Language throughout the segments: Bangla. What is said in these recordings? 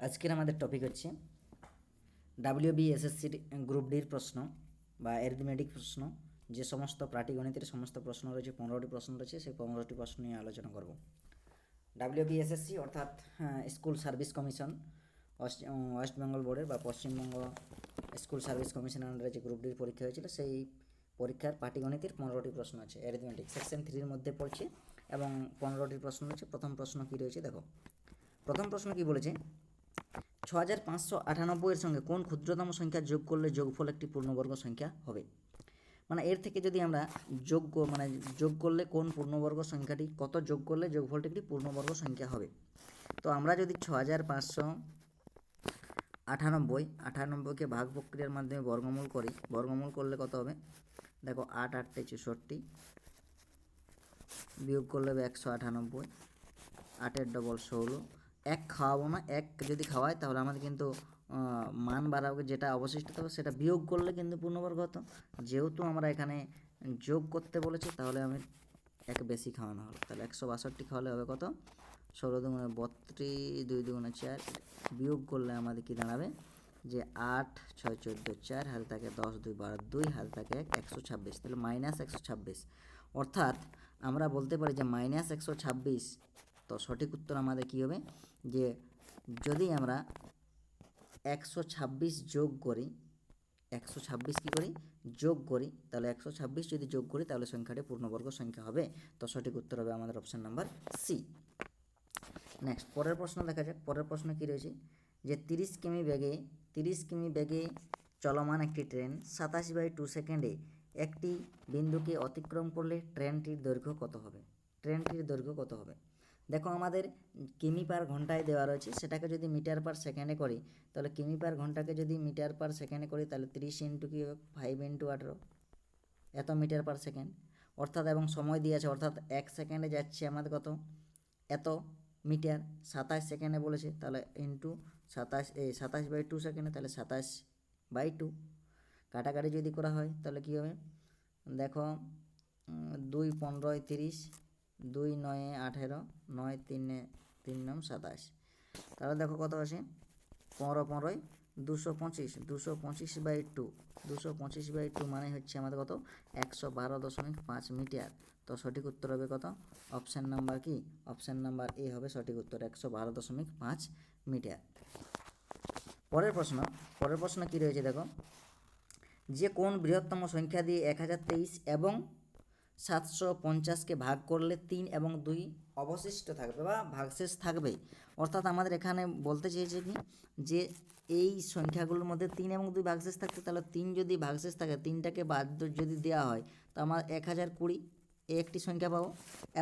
আজকের আমাদের টপিক হচ্ছে ডাব্লিউবি এসএসসির গ্রুপ ডির প্রশ্ন বা অ্যারিথমেটিক প্রশ্ন। যে সমস্ত পাটিগণিতের সমস্ত প্রশ্ন রয়েছে, পনেরোটি প্রশ্ন রয়েছে, সেই পনেরোটি প্রশ্ন নিয়ে আলোচনা করব। ডাব্লিউবি এসএসসি অর্থাৎ school service commission west- west Bengal বোর্ডের বা পশ্চিমবঙ্গ স্কুল সার্ভিস কমিশনের আন্ডারে যে গ্রুপ ডির পরীক্ষা হয়েছিল, সেই পরীক্ষার পাটিগণিতের পনেরোটি প্রশ্ন আছে অ্যারিথমেটিক সেকশন থ্রির মধ্যে পড়ছে এবং পনেরোটি প্রশ্ন রয়েছে। প্রথম প্রশ্ন কী রয়েছে? দেখো, প্রথম প্রশ্ন কি বলেছে? ছ হাজার পাঁচশো আটানব্বইয়ের সঙ্গে কোন ক্ষুদ্রতম সংখ্যা যোগ করলে যোগফল একটি পূর্ণবর্গ সংখ্যা হবে? মানে এর থেকে যদি আমরা যোগ মানে যোগ করলে কোন পূর্ণবর্গ সংখ্যাটি, কত যোগ করলে যোগফলটি একটি পূর্ণবর্গ সংখ্যা হবে? তো আমরা যদি ছ হাজার পাঁচশো আটানব্বই আটানব্বইকে ভাগ প্রক্রিয়ার মাধ্যমে বর্গমূল করি, বর্গমূল করলে কত হবে? দেখো আট আটটে চৌষট্টি বিয়োগ করলে হবে একশো আটানব্বই, আটের ডবল ষোলো এক খাওয়াবো না এক যদি খাওয়াই তাহলে আমাদের কিন্তু মান বাড়াবে যেটা অবশিষ্ট থাকবে সেটা বিয়োগ করলে কিন্তু পূর্ণবর্গ হতো যেহেতু আমরা এখানে যোগ করতে বলেছি, তাহলে আমি এক বেশি খাওয়ানো হলো। তাহলে একশো বাষট্টি খাওয়ালে হবে কত? ষোলো দুগুণে বত্রিশ, দুই দুগুণে চার বিয়োগ করলে আমাদের কি দাঁড়াবে? যে আট, ছয়, চোদ্দ, চার, হাতে থাকে দশ, দুই, বারো, দুই, হাতে থাকে এক, একশো ছাব্বিশ, তাহলে মাইনাস একশো ছাব্বিশ। অর্থাৎ আমরা বলতে পারি যে মাইনাস একশো ছাব্বিশ তো সঠিক উত্তর আমাদের কী হবে? যে যদি আমরা একশো ছাব্বিশ যোগ করি, একশো ছাব্বিশ কী করি? যোগ করি, তাহলে একশো ছাব্বিশ যদি যোগ করি, তাহলে সংখ্যাটি পূর্ণবর্গ সংখ্যা হবে। তো সঠিক উত্তর হবে আমাদের অপশন নাম্বার সি নেক্সট পরের প্রশ্ন দেখা যাক। পরের প্রশ্ন কী রয়েছে? যে তিরিশ কিমি বেগে, তিরিশ কিমি বেগে চলমান একটি ট্রেন সাতাশ বাই টু সেকেন্ডে একটি বিন্দুকে অতিক্রম করলে ট্রেনটির দৈর্ঘ্য কত হবে? ট্রেনটির দৈর্ঘ্য কত হবে? দেখো আমাদের কিমি পার ঘন্টায় দেওয়া রয়েছে, সেটাকে যদি মিটার পার সেকেন্ডে করি, তাহলে কিমি পার ঘন্টাকে যদি মিটার পার সেকেন্ডে করি, তাহলে তিরিশ ইন্টু কি ফাইভ ইন্টু আঠেরো। এত মিটার পার সেকেন্ড। অর্থাৎ এবং সময় দিয়ে আছে অর্থাৎ এক সেকেন্ডে যাচ্ছে আমাদের কত? এত মিটার। সাতাশ সেকেন্ডে বলেছে, তাহলে ইন্টু সাতাশ, এই সাতাশ বাই টু সেকেন্ডে, তাহলে সাতাশ বাই টু। কাটাকাটি যদি করা হয়, তাহলে কী হবে? দেখো দুই পনেরোয় তিরিশ দুই নয়ে আঠেরো, নয় তিনে তিন নম সাতাশ। তাহলে দেখো কত আছে পনেরো পনেরোয় দুশো পঁচিশ দুশো পঁচিশ বাই টু। দুশো পঁচিশ বাই টু মানে হচ্ছে আমাদের কত? একশো বারো দশমিক পাঁচ মিটার। তো সঠিক উত্তর হবে কত? অপশান নাম্বার কি? অপশান নাম্বার এ হবে সঠিক উত্তর, একশো বারো দশমিক পাঁচ মিটার। পরের প্রশ্ন পরের প্রশ্ন কী রয়েছে দেখো? যে কোন বৃহত্তম সংখ্যা দিয়ে এক হাজার তেইশ এবং সাতশো পঞ্চাশকে ভাগ করলে তিন এবং দুই অবশিষ্ট থাকবে বা ভাগশেষ থাকবে অর্থাৎ আমাদের এখানে বলতে চেয়েছে কি? যে এই সংখ্যাগুলোর মধ্যে তিন এবং দুই ভাগশেষ থাকতে, তাহলে তিন যদি ভাগশেষ থাকে, তিনটাকে বাদ যদি দেওয়া হয়, তো আমার এক হাজার কুড়ি একটি সংখ্যা পাবো।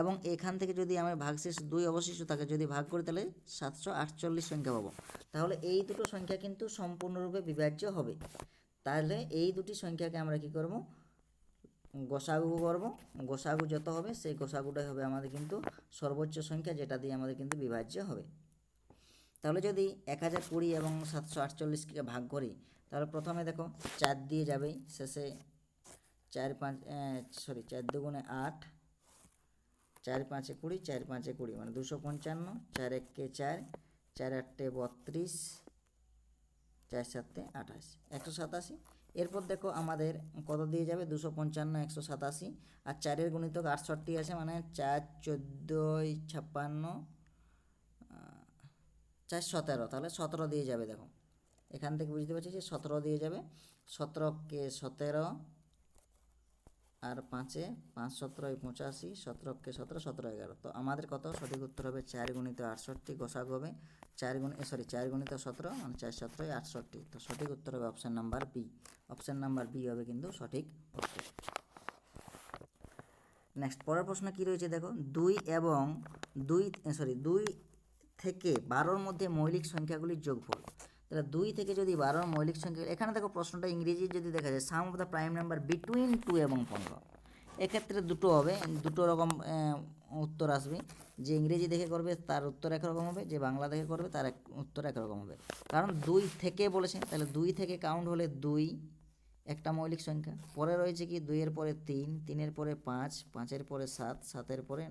এবং এখান থেকে যদি আমার ভাগশেষ দুই অবশিষ্ট থাকে যদি ভাগ করি, তাহলে সাতশো আটচল্লিশ সংখ্যা পাবো। তাহলে এই দুটো সংখ্যা কিন্তু সম্পূর্ণরূপে বিভাজ্য হবে। তাহলে এই দুটি সংখ্যাকে আমরা কি করব? গোসাগু করব। গোসাগু যত হবে, সেই গোসাগুটাই হবে আমাদের কিন্তু সর্বোচ্চ সংখ্যা, যেটা দিয়ে আমাদের কিন্তু বিভাজ্য হবে। তাহলে যদি এক হাজার কুড়ি এবং সাতশো আটচল্লিশকে ভাগ করি, তাহলে প্রথমে দেখো চার দিয়ে যাবেই শেষে চার পাঁচ সরি, চার দুগুণে আট, চার পাঁচে কুড়ি, চার পাঁচে কুড়ি মানে দুশো পঞ্চান্ন, চার এককে চার চার আটটে বত্রিশ, চার সাতে আঠাশ, একশো সাতাশি। এরপর দেখো আমাদের কত দিয়ে যাবে? দুশো পঞ্চান্ন, একশো সাতাশি। আর চারের গুণিতক আটষট্টি আছে মানে চার, চোদ্দোই, ছাপ্পান্ন চার, সতেরো। তাহলে সতেরো দিয়ে যাবে, দেখো। এখান থেকে বুঝতে পারছি যে সতেরো দিয়ে যাবে। সতেরোকে সতেরো, আর পাঁচে পাঁচ সতেরোয় পঁচাশি, সতেরোকে সতেরো সতেরো এগারো। তো আমাদের কত? সঠিক উত্তর হবে চার গুণিত আটষট্টি, গোসাগ হবে চার গুণ সরি চার গুণিত সতেরো মানে চার সতেরোয় আটষট্টি। তো সঠিক উত্তর হবে option number B option number B হবে কিন্তু সঠিক উত্তর। নেক্সট পরের প্রশ্ন কি রয়েছে দেখো? দুই এবং দুই সরি দুই থেকে বারোর মধ্যে মৌলিক সংখ্যাগুলির যোগফল। তাহলে দুই থেকে যদি বারোর মৌলিক সংখ্যা, এখানে দেখো প্রশ্নটা ইংরেজি যদি দেখা যায় sum of the prime number between two এবং পনেরো। এক্ষেত্রে দুটো হবে, দুটো রকম উত্তর আসবে। যে ইংরেজি দেখে করবে, তার উত্তর একরকম হবে। যে বাংলা দেখে করবে, তার এক, উত্তর একরকম হবে। কারণ দুই থেকে বলেছে তাহলে দুই থেকে কাউন্ট হলে দুই, একটা মৌলিক সংখ্যা। পরে রয়েছে কি, দুইয়ের পরে তিন, তিনের পরে পাঁচ, পাঁচের পরে সাত, সাতের পরে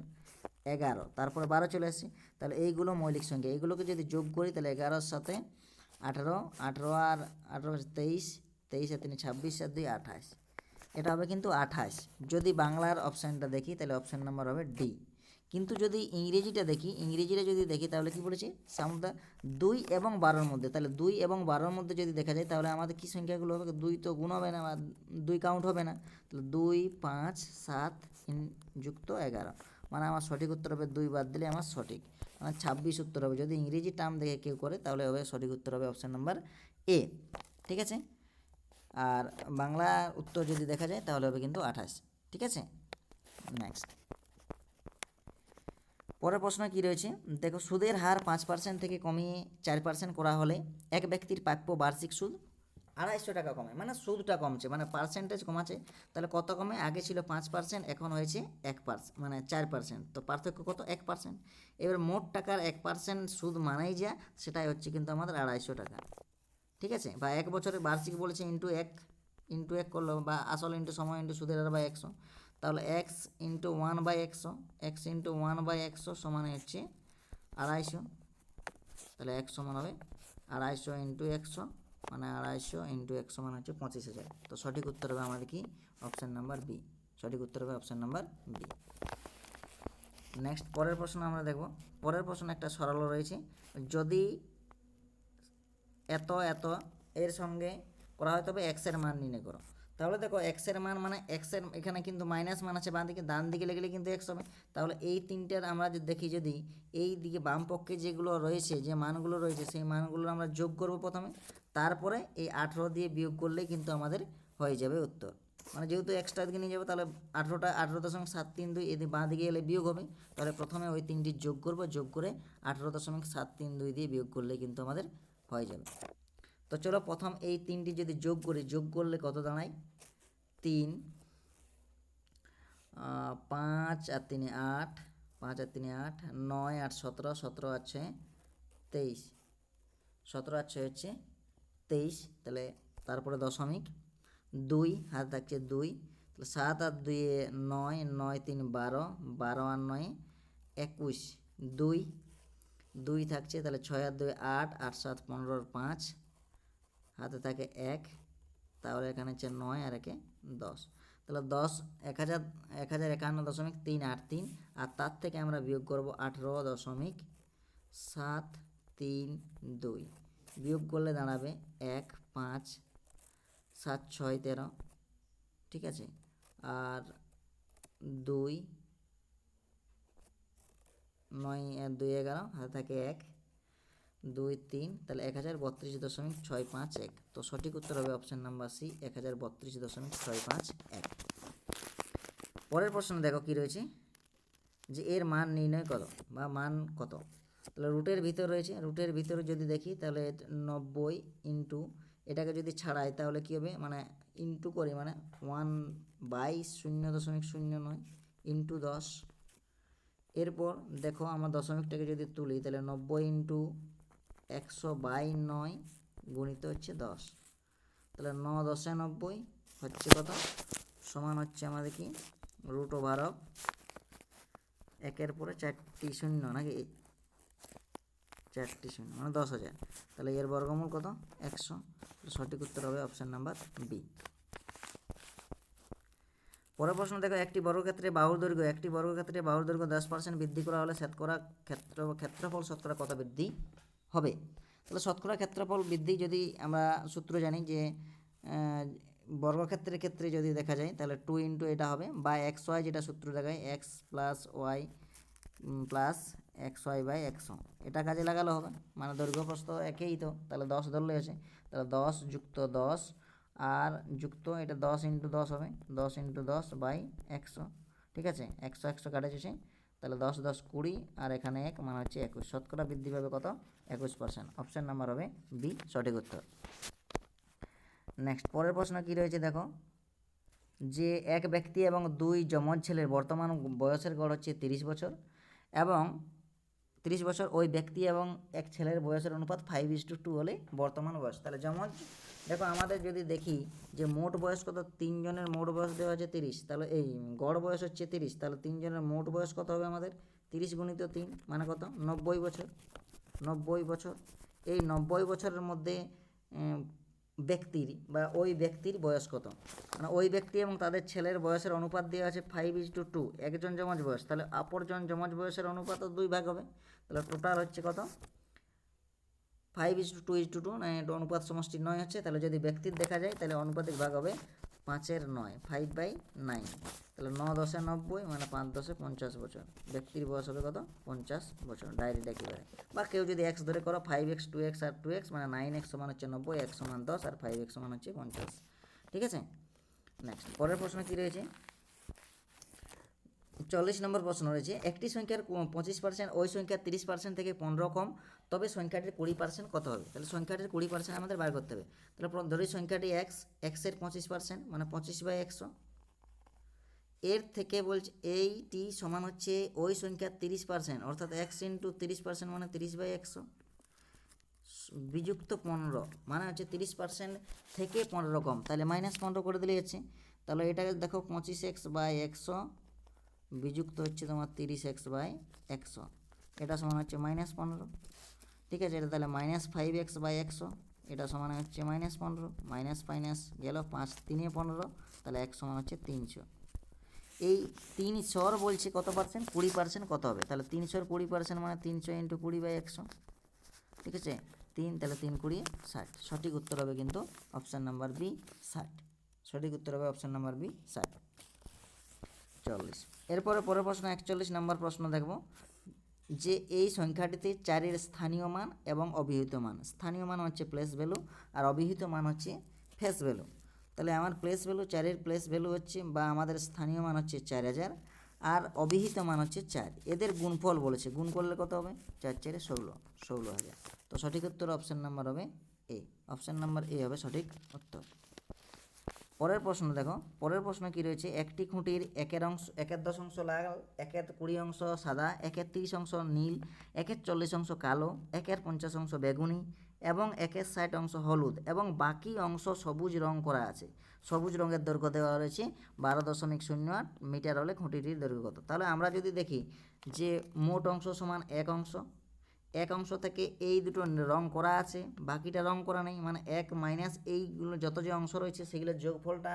এগারো। তারপরে বারো চলে আসছে। তাহলে এইগুলো মৌলিক সংখ্যা। এইগুলোকে যদি যোগ করি, তাহলে এগারোর সাথে আঠেরো আঠেরো আর, আঠেরো তেইশ তেইশ তিন ছাব্বিশ, আর দুই আঠাশ। এটা হবে কিন্তু আঠাশ। যদি বাংলার অপশানটা দেখি, তাহলে অপশান নাম্বার হবে ডি কিন্তু যদি ইংরেজিটা দেখি, ইংরেজিটা যদি দেখি, তাহলে কি বলেছি? সামুদা দুই এবং বারোর মধ্যে। তাহলে দুই এবং বারোর মধ্যে যদি দেখা যায়, তাহলে আমাদের কী সংখ্যাগুলো হবে? দুই তো গুণ হবে না বা দুই কাউন্ট হবে না। তাহলে দুই, পাঁচ, সাত যুক্ত এগারো। মানে আমার সঠিক উত্তর হবে দুই বাদ দিলে আমার সঠিক। মানে ছাব্বিশ উত্তর হবে। যদি ইংরেজি টার্ম দেখে কেউ করে, তাহলে হবে সঠিক উত্তর হবে অপশান নাম্বার এ ঠিক আছে? আর বাংলা উত্তর যদি দেখা যায়, তাহলে হবে কিন্তু আঠাশ। ঠিক আছে? নেক্সট পরের প্রশ্ন কি রয়েছে? দেখো, সুদের হার পাঁচ পার্সেন্ট থেকে কমিয়ে চার পার্সেন্ট করা হলে এক ব্যক্তির প্রাপ্য বার্ষিক সুদ আড়াইশো টাকা কমে। মানে সুদটা কমছে মানে পার্সেন্টেজ কমাচ্ছে। তাহলে কত কমে? আগে ছিল পাঁচ পার্সেন্ট এখন হয়েছে এক পার্সেন্ট মানে চার পার্সেন্ট তো পার্থক্য কত? এক পার্সেন্ট এবার মোট টাকার এক পার্সেন্ট সুদ মানেই যা, সেটাই হচ্ছে কিন্তু আমাদের আড়াইশো টাকা। ঠিক আছে? বা এক বছরে বার্ষিক বলেছে ইন্টু এক ইন্টু এক করল বা আসল ইন্টু সময় ইন্টু সুদের হার বাই একশো। তাহলে এক্স ইন্টু ওয়ান বাই একশো এক্স ইন্টু ওয়ান বাই একশো সমান হচ্ছে আড়াইশো। তাহলে এক সমান হবে আড়াইশো ইন্টু একশো মানে আড়াইশো ইন্টু একশো মানে হচ্ছে পঁচিশ হাজার। তো সঠিক উত্তর হবে আমাদের কি? অপশান নাম্বার বি সঠিক উত্তর হবে অপশান নাম্বার বি নেক্সট পরের প্রশ্ন আমরা দেখব। পরের প্রশ্ন একটা সরল রয়েছে। যদি এত এত, এর সঙ্গে করা হয়, তবে এক্সের মান নির্ণয় করো। তাহলে দেখো এক্সের মান মানে এক্সের এখানে কিন্তু মাইনাস মান আছে, বাঁ দিকে, ডান দিকে লেগেলে কিন্তু এক্স হবে। তাহলে এই তিনটের আমরা দেখি, যদি এই দিকে বাম পক্ষে যেগুলো রয়েছে, যে মানগুলো রয়েছে, সেই মানগুলো আমরা যোগ করব প্রথমে। তারপরে এই আঠেরো দিয়ে বিয়োগ করলেই কিন্তু আমাদের হয়ে যাবে উত্তর। মানে যেহেতু এক্সট্রা দিকে নিয়ে যাব, তাহলে আঠেরোটা, আঠেরো দশমিক সাত তিন দুই এদিকে বাঁ দিকে এলে বিয়োগ হবে। তাহলে প্রথমে ওই তিনটি যোগ করব, যোগ করে আঠেরো দশমিক সাত তিন দুই দিয়ে বিয়োগ করলে কিন্তু আমাদের হয়ে যাবে। তো চলো প্রথম এই তিনটি যদি যোগ করি, যোগ করলে কত দাঁড়ায়? তিন পাঁচ আর তিনে আট, পাঁচ আর তিনে আট, নয় আট সতেরো সতেরো আছে তেইশ। সতেরো আর ছয় হচ্ছে তেইশ, তাহলে তারপরে দশমিক। দুই, হাতে থাকছে দুই, তাহলে সাত আর দুইয়ে নয় নয় তিন বারো বারো আর নয় একুশ। দুই দুই থাকছে, তাহলে ছয় আর দুই আট আট সাত পনেরোর পাঁচ। হাতে থাকে এক, তাহলে এখানে হচ্ছে নয় আর একে দশ। তাহলে দশ, এক হাজার এক হাজার একান্ন দশমিক তিন আট তিন, আর তার থেকে আমরা বিয়োগ করব আঠেরো দশমিক সাত তিন দুই। বিয়োগ করলে দাঁড়াবে এক, পাঁচ, সাত, ছয়, তেরো, ঠিক আছে? আর দুই নয় দুই, এগারো, হাতে থাকে এক, দুই, তিন, তাহলে এক হাজার বত্রিশ দশমিক ছয় পাঁচ এক। তো সঠিক উত্তর হবে অপশান নাম্বার সি এক হাজার বত্রিশ দশমিক ছয় পাঁচ এক। পরের প্রশ্ন দেখো কি রয়েছে? যে এর মান নির্ণয় করো, বা মান কত? তাহলে রুটের ভিতর রয়েছে রুটের ভিতরে যদি দেখি, তাহলে নব্বই ইন্টু এটাকে যদি ছাড়াই, তাহলে কী হবে? মানে ইন্টু করি মানে ওয়ান বাই শূন্য দশমিক শূন্য নয় ইন্টু দশ। এরপর দেখো আমার দশমিকটাকে যদি তুলি, তাহলে নব্বই ইন্টু একশো বাই নয় গুণিত হচ্ছে দশ। তাহলে ন দশে নব্বই হচ্ছে কত? সমান হচ্ছে আমাদের কি? রুট ওভার অফ একের পরে চারটি শূন্য নাকি? চারটি শূন্য মানে দশ হাজার। তাহলে এর বর্গমূল কত? একশো। সঠিক উত্তর হবে অপশান নাম্বার বি। পরের প্রশ্ন, দেখো, একটি বর্গক্ষেত্রে বাহুর দৈর্ঘ্য, একটি বর্গক্ষেত্রে বাহুর দৈর্ঘ্য দশ পার্সেন্ট বৃদ্ধি করা হলে শতকরা ক্ষেত্র, ক্ষেত্রফল শতকরা কত বৃদ্ধি হবে? তাহলে শতকরা ক্ষেত্রফল বৃদ্ধি যদি আমরা সূত্র জানি যে বর্গক্ষেত্রের ক্ষেত্রে যদি দেখা যায়, তাহলে টু ইন্টু এটা হবে বা এক্স ওয়াই যেটা সূত্র দেখায় X plus Y plus X Y by একশো এটা কাজে লাগালে হবে মানে দৈর্ঘ্য প্রস্থ একই তো, তাহলে দশ ধরলে আছে তাহলে দশ যুক্ত দশ আর যুক্ত এটা দশ ইন্টু দশ হবে, দশ ইন্টু দশ বাই একশো, ঠিক আছে? একশো একশো কাটে যাচ্ছে তাহলে দশ দশ কুড়ি, আর এখানে এক মানে হচ্ছে একুশ। শতকরা বৃদ্ধি পাবে কত? একুশ পার্সেন্ট অপশান নাম্বার হবে বি, সঠিক উত্তর। নেক্সট পরের প্রশ্ন কি রয়েছে দেখো? যে এক ব্যক্তি এবং দুই যমজ ছেলের বর্তমান বয়সের গড় হচ্ছে তিরিশ বছর এবং তিরিশ বছর ওই ব্যক্তি এবং এক ছেলের বয়সের অনুপাত ফাইভ ইস টু টু হলে বর্তমান বয়স। তাহলে যেমন দেখো, আমাদের যদি দেখি যে মোট বয়স কত? তিনজনের মোট বয়স দেওয়া আছে তিরিশ। তাহলে এই গড় বয়স হচ্ছে তিরিশ। তাহলে তিনজনের মোট বয়স কত হবে আমাদের? তিরিশ গুণিত তিন মানে কত? নব্বই বছর। নব্বই বছর। এই নব্বই বছরের মধ্যে ব্যক্তির বা ওই ব্যক্তির বয়স কত? মানে ওই ব্যক্তি এবং তাদের ছেলের বয়সের অনুপাত দেওয়া আছে ফাইভ ইজ টু টু একজন জমজ বয়স। তাহলে অপরজন জমজ বয়সের অনুপাতও দুই ভাগ হবে। তাহলে টোটাল হচ্ছে কত? Five is to two is to two এটা অনুপাত সমষ্টি নয় হচ্ছে, তাহলে যদি ব্যক্তির দেখা যায়, তাহলে অনুপাতিক ভাগ হবে পাঁচের নয় ফাইভ বাই নাইন তাহলে ন দশে নব্বই মানে পাঁচ দশে পঞ্চাশ বছর। ব্যক্তির বয়স হবে কত? পঞ্চাশ বছর ডাইরেক্ট একেবারে। বা কেউ যদি এক্স ধরে করো ফাইভ এক্স টু এক্স আর টু এক্স মানে নাইন এক্স সমান হচ্ছে নব্বই এক্স সমান দশ আর ফাইভ এক্স সমান হচ্ছে পঞ্চাশ। ঠিক আছে? নেক্সট পরের প্রশ্ন কী রয়েছে? চল্লিশ নম্বর প্রশ্ন রয়েছে, একটি সংখ্যার পঁচিশ পার্সেন্ট ওই সংখ্যার তিরিশ পার্সেন্ট থেকে পনেরো কম, তবে সংখ্যাটির কুড়ি পার্সেন্ট কত হবে? তাহলে সংখ্যাটির কুড়ি পার্সেন্ট আমাদের বার করতে হবে। তাহলে ধরি সংখ্যাটি এক্স এক্সের পঁচিশ পার্সেন্ট মানে পঁচিশ বাই একশো। এর থেকে বলছে এইটি সমান হচ্ছে ওই সংখ্যার তিরিশ পার্সেন্ট অর্থাৎ এক্স ইন্টু তিরিশ পার্সেন্ট মানে তিরিশ বাই একশো। বিযুক্ত পনেরো মানে হচ্ছে তিরিশ পার্সেন্ট থেকে পনেরো কম, তাহলে মাইনাস পনেরো করে দিলে হচ্ছে তাহলে এটাকে দেখো পঁচিশ এক্স বাই একশো বিযুক্ত হচ্ছে তোমার তিরিশ এক্স বাই একশো। এটা সমান হচ্ছে মাইনাস পনেরো। ঠিক আছে, এটা তাহলে মাইনাস ফাইভ এক্স বাই একশো। এটা সমান হচ্ছে মাইনাস পনেরো। মাইনাস মাইনাস গেল পাঁচ তিনে পনেরো, তাহলে এক সমান হচ্ছে তিনশো। এই তিনশোর বলছে কত পার্সেন্ট কুড়ি পার্সেন্ট কত হবে? তাহলে তিনশোর কুড়ি পার্সেন্ট মানে তিনশো ইন্টু কুড়ি বাই একশো। ঠিক আছে? তিন, তাহলে তিন কুড়ি ষাট। সঠিক উত্তর হবে কিন্তু অপশান নাম্বার বি ষাট। সঠিক উত্তর হবে অপশান নাম্বার বি ষাট। চল্লিশ এরপরে পরের প্রশ্ন, একচল্লিশ নম্বর প্রশ্ন দেখব। যে এই সংখ্যাটিতে চারের স্থানীয় মান এবং অভিহিত মান। স্থানীয় মান হচ্ছে প্লেস ভ্যালু আর অভিহিত মান হচ্ছে ফেস ভ্যালু তাহলে আমার প্লেস ভ্যালু চারের প্লেস ভ্যালু হচ্ছে বা আমাদের স্থানীয় মান হচ্ছে চার হাজার আর অভিহিত মান হচ্ছে চার। এদের গুণফল বলেছে। গুণ করলে কত হবে? চার চারে ষোলো ষোলো হাজার। তো সঠিক উত্তর অপশান নাম্বার হবে এ অপশান নাম্বার এ হবে সঠিক উত্তর। পরের প্রশ্ন দেখো। পরের প্রশ্ন কি রয়েছে? একটি খুঁটির একের অংশ, একের দশ অংশ লাল, একের কুড়ি অংশ সাদা, একের তিরিশ অংশ নীল, একের চল্লিশ অংশ কালো, একের পঞ্চাশ অংশ বেগুনি এবং একের ষাট অংশ হলুদ এবং বাকি অংশ সবুজ রং করা আছে। সবুজ রঙের দৈর্ঘ্য দেওয়া রয়েছে বারো দশমিক শূন্য আট মিটার হলে খুঁটিটির দৈর্ঘ্য কত? তাহলে আমরা যদি দেখি যে মোট অংশ সমান এক অংশ এক অংশ থেকে এই দুটো রং করা আছে, বাকিটা রং করা নেই মানে এক মাইনাস এইগুলো যত যে অংশ রয়েছে সেগুলোর যোগফলটা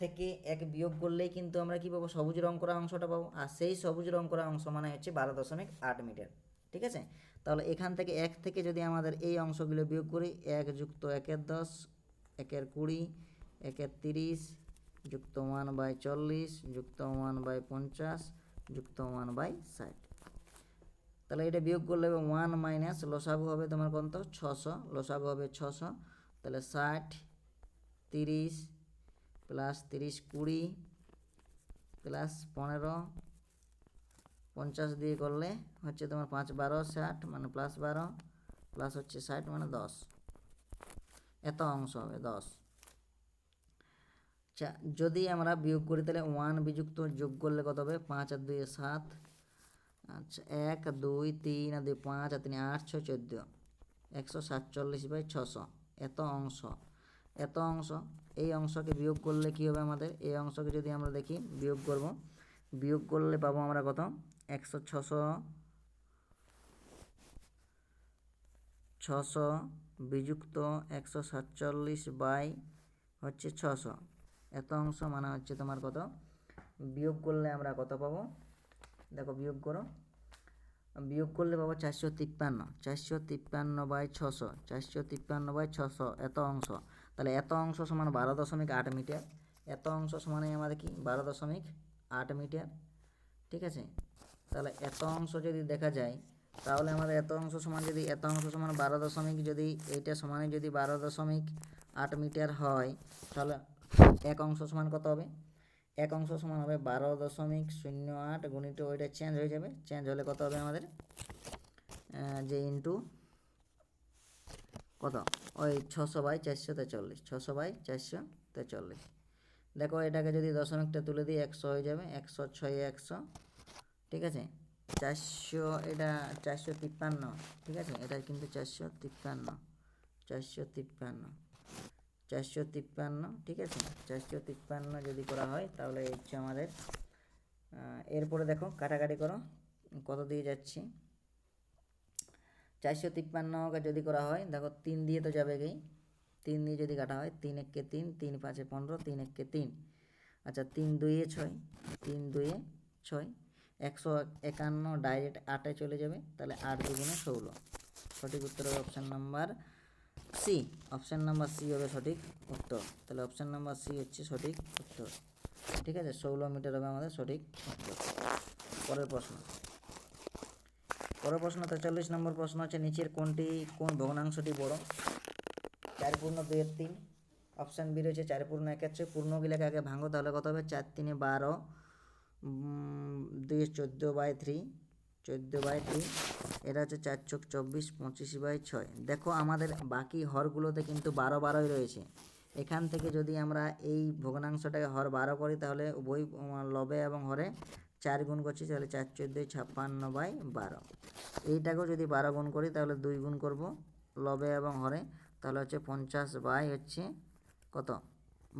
থেকে এক বিয়োগ করলেই কিন্তু আমরা কী পাবো? সবুজ রং করা অংশটা পাবো। আর সেই সবুজ রং করা অংশ মানে হচ্ছে বারো দশমিক আট মিটার, ঠিক আছে? তাহলে এখান থেকে এক থেকে যদি আমাদের এই অংশগুলো বিয়োগ করি, এক যুক্ত একের দশ, একের কুড়ি, একের তিরিশ, যুক্ত ওয়ান বাই চল্লিশ, যুক্ত ওয়ান বাই পঞ্চাশ, যুক্ত ওয়ান বাই ষাট। তাহলে এটা বিয়োগ করলে হবে ওয়ান মাইনাস লসাগু হবে তোমার কত? ছশো। লসাগু হবে ছশো। তাহলে ষাট, তিরিশ প্লাস তিরিশ, কুড়ি প্লাস পনেরো, পঞ্চাশ দিয়ে করলে হচ্ছে তোমার পাঁচ, বারো, ষাট মানে প্লাস বারো প্লাস হচ্ছে ষাট মানে দশ। এত অংশ হবে, দশ। চা যদি আমরা বিয়োগ করি তাহলে ওয়ান বিযুক্ত যোগ করলে কত হবে? পাঁচ আর দুই সাত। আচ্ছা এক, দুই, তিন দুই পাঁচ তিন, আট, ছয়, চোদ্দ। একশো সাতচল্লিশ বাই ছশো। এত অংশ। এত অংশ। এই অংশকে বিয়োগ করলে কী হবে আমাদের? এই অংশকে যদি আমরা দেখি, বিয়োগ করব। বিয়োগ করলে পাবো আমরা কত? একশো ছশো ছশো বিযুক্ত একশো সাতচল্লিশ বাই হচ্ছে ছশো। এত অংশ মানে হচ্ছে তোমার কত? বিয়োগ করলে আমরা কত পাবো? দেখো বিয়োগ করো। বিয়োগ করলে পাবো চারশো তিপ্পান্ন। চারশো তিপ্পান্ন বাই ছশো। চারশো তিপ্পান্ন বাই ছশো, এত অংশ। তাহলে এত অংশ সমান বারো দশমিক আট মিটার। এত অংশ সমানে আমাদের কি? বারো দশমিক আট মিটার। ঠিক আছে? তাহলে এত অংশ যদি দেখা যায়, তাহলে আমাদের এত অংশ সমান যদি, এত অংশ সমান বারো দশমিক যদি, এইটা সমানে যদি বারো দশমিক আট মিটার হয়, তাহলে এক অংশ সমান কত হবে? এক অংশ সমান হবে বারো দশমিক শূন্য আট গুণিত ওইটা চেঞ্জ হয়ে যাবে। চেঞ্জ হলে কত হবে আমাদের? যে ইন্টু কত? ওই ছশো বাই চারশো তেচল্লিশ। ছশো বাই চারশো তেচল্লিশ। দেখো এটাকে যদি দশমিকটা তুলে দিই, একশো হয়ে যাবে। একশো ছয় একশো। ঠিক আছে? চারশো, এটা চারশো তিপ্পান্ন। ঠিক আছে? এটা কিন্তু চারশো তিপ্পান্ন। চারশো তিপ্পান্ন। চারশো তিপ্পান্ন, ঠিক আছে? চারশো তিপ্পান্ন যদি করা হয়, তাহলে হচ্ছে আমাদের এরপরে দেখো কাটাকাটি করো, কত দিয়ে যাচ্ছি? চারশো তিপ্পান্নকে যদি করা হয়, দেখো তিন দিয়ে তো যাবে গেই তিন দিয়ে যদি কাটা হয়, তিন এককে তিন তিন পাঁচে পনেরো, তিন এককে তিন। আচ্ছা তিন দুইয়ে ছয়, তিন দুইয়ে ছয়, একশো একান্ন ডাইরেক্ট আটে চলে যাবে, তাহলে আট দুগুণে ষোলো। সঠিক উত্তর হবে option number C option number C হবে সঠিক উত্তর। তাহলে অপশান নাম্বার সি হচ্ছে সঠিক উত্তর। ঠিক আছে? ষোলো মিটার হবে আমাদের সঠিক উত্তর। পরের প্রশ্ন। পরের প্রশ্ন, তেতাল্লিশ নম্বর প্রশ্ন হচ্ছে, নিচের কোনটি, কোন ভগ্নাংশটি বড়? চার পূর্ণ দুইয়ের তিন। অপশান বি রয়েছে চার পূর্ণ একের চেয়ে। পূর্ণগুলোকে আগে ভাঙো, তাহলে কত হবে? চার তিনে বারো দুই চোদ্দ বাই থ্রি। চোদ্দ বাই থ্রি এটা হচ্ছে চার চোখ চব্বিশ, পঁচিশ বাই ছয়। দেখো আমাদের বাকি হরগুলোতে কিন্তু বারো বারোই রয়েছে। এখান থেকে যদি আমরা এই ভগ্নাংশটাকে হর বারো করি, তাহলে উভয় লবে এবং হরে চার গুণ করছি, তাহলে চার চোদ্দোই, ছাপ্পান্ন বাই বারো। এইটাকেও যদি বারো গুণ করি, তাহলে দুই গুণ করব লবে এবং হরে, তাহলে হচ্ছে পঞ্চাশ বাই হচ্ছে কত?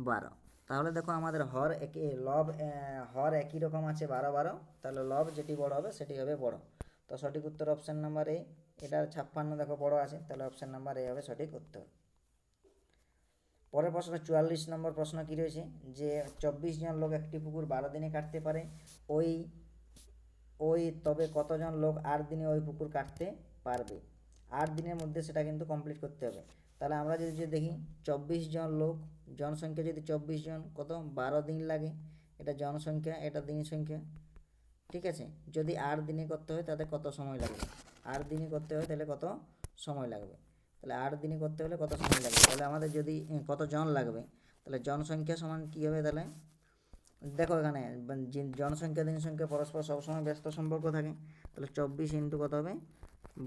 বারো। তাহলে দেখো আমাদের হর একই লব হর একই রকম আছে বারো বারো, তাহলে লব যেটি বড় হবে সেটি হবে বড়। তো সঠিক উত্তর অপশান নাম্বার এ এটার ছাপ্পান্ন দেখো বড় আছে, তাহলে অপশান নাম্বার এ হবে সঠিক উত্তর। পরের প্রশ্ন, চুয়াল্লিশ নম্বর প্রশ্ন কী রয়েছে? যে চব্বিশ জন লোক একটি পুকুর বারো দিনে কাটতে পারে, ওই ওই তবে কতজন লোক আট দিনে ওই পুকুর কাটতে পারবে? আট দিনের মধ্যে সেটা কিন্তু কমপ্লিট করতে হবে। তাহলে আমরা যদি দেখি চব্বিশ জন লোক, জনসংখ্যা যদি চব্বিশ জন, কত? বারো দিন লাগে। এটা জনসংখ্যা, এটা দিন সংখ্যা। ঠিক আছে? যদি আট দিনে করতে হয় তাতে কত সময় লাগবে? আট দিনে করতে হয়, তাহলে কত সময় লাগবে? তাহলে আট দিনে করতে হলে কত সময় লাগবে? তাহলে আমাদের যদি কত জন লাগবে? তাহলে জনসংখ্যা সমান কী হবে তাহলে? দেখো এখানে জনসংখ্যা দিন সংখ্যা পরস্পর সবসময় ব্যস্ত সম্পর্ক থাকে। তাহলে চব্বিশ ইন্টু কত হবে?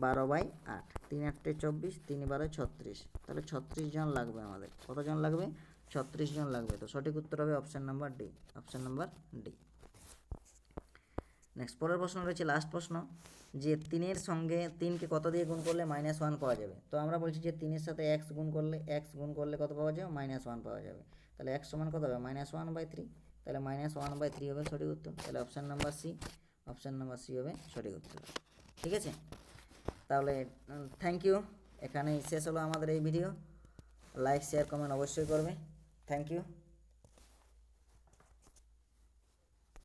বারো বাই আট। তিন আটটে চব্বিশ, তিন বারো ছত্রিশ। তাহলে ছত্রিশ জন লাগবে আমাদের। কতজন লাগবে? ছত্রিশ জন লাগবে। তো সঠিক উত্তর হবে option number D option number D next পরের প্রশ্ন রয়েছে লাস্ট প্রশ্ন। যে তিনের সঙ্গে তিনকে কত দিয়ে গুণ করলে মাইনাস ওয়ান পাওয়া যাবে? তো আমরা বলছি যে তিনের সাথে এক্স গুণ করলে এক্স গুণ করলে কত পাওয়া যাবে? মাইনাস ওয়ান পাওয়া যাবে। তাহলে এক্স সমান কত হবে? মাইনাস ওয়ান বাই থ্রি তাহলে মাইনাস ওয়ান বাই থ্রি হবে সঠিক উত্তর। তাহলে option number C option number C হবে সঠিক উত্তর। ঠিক আছে? তাহলে থ্যাংক ইউ এখানেই শেষ হলো আমাদের এই ভিডিও লাইক শেয়ার কমেন্ট অবশ্যই করবে। Thank you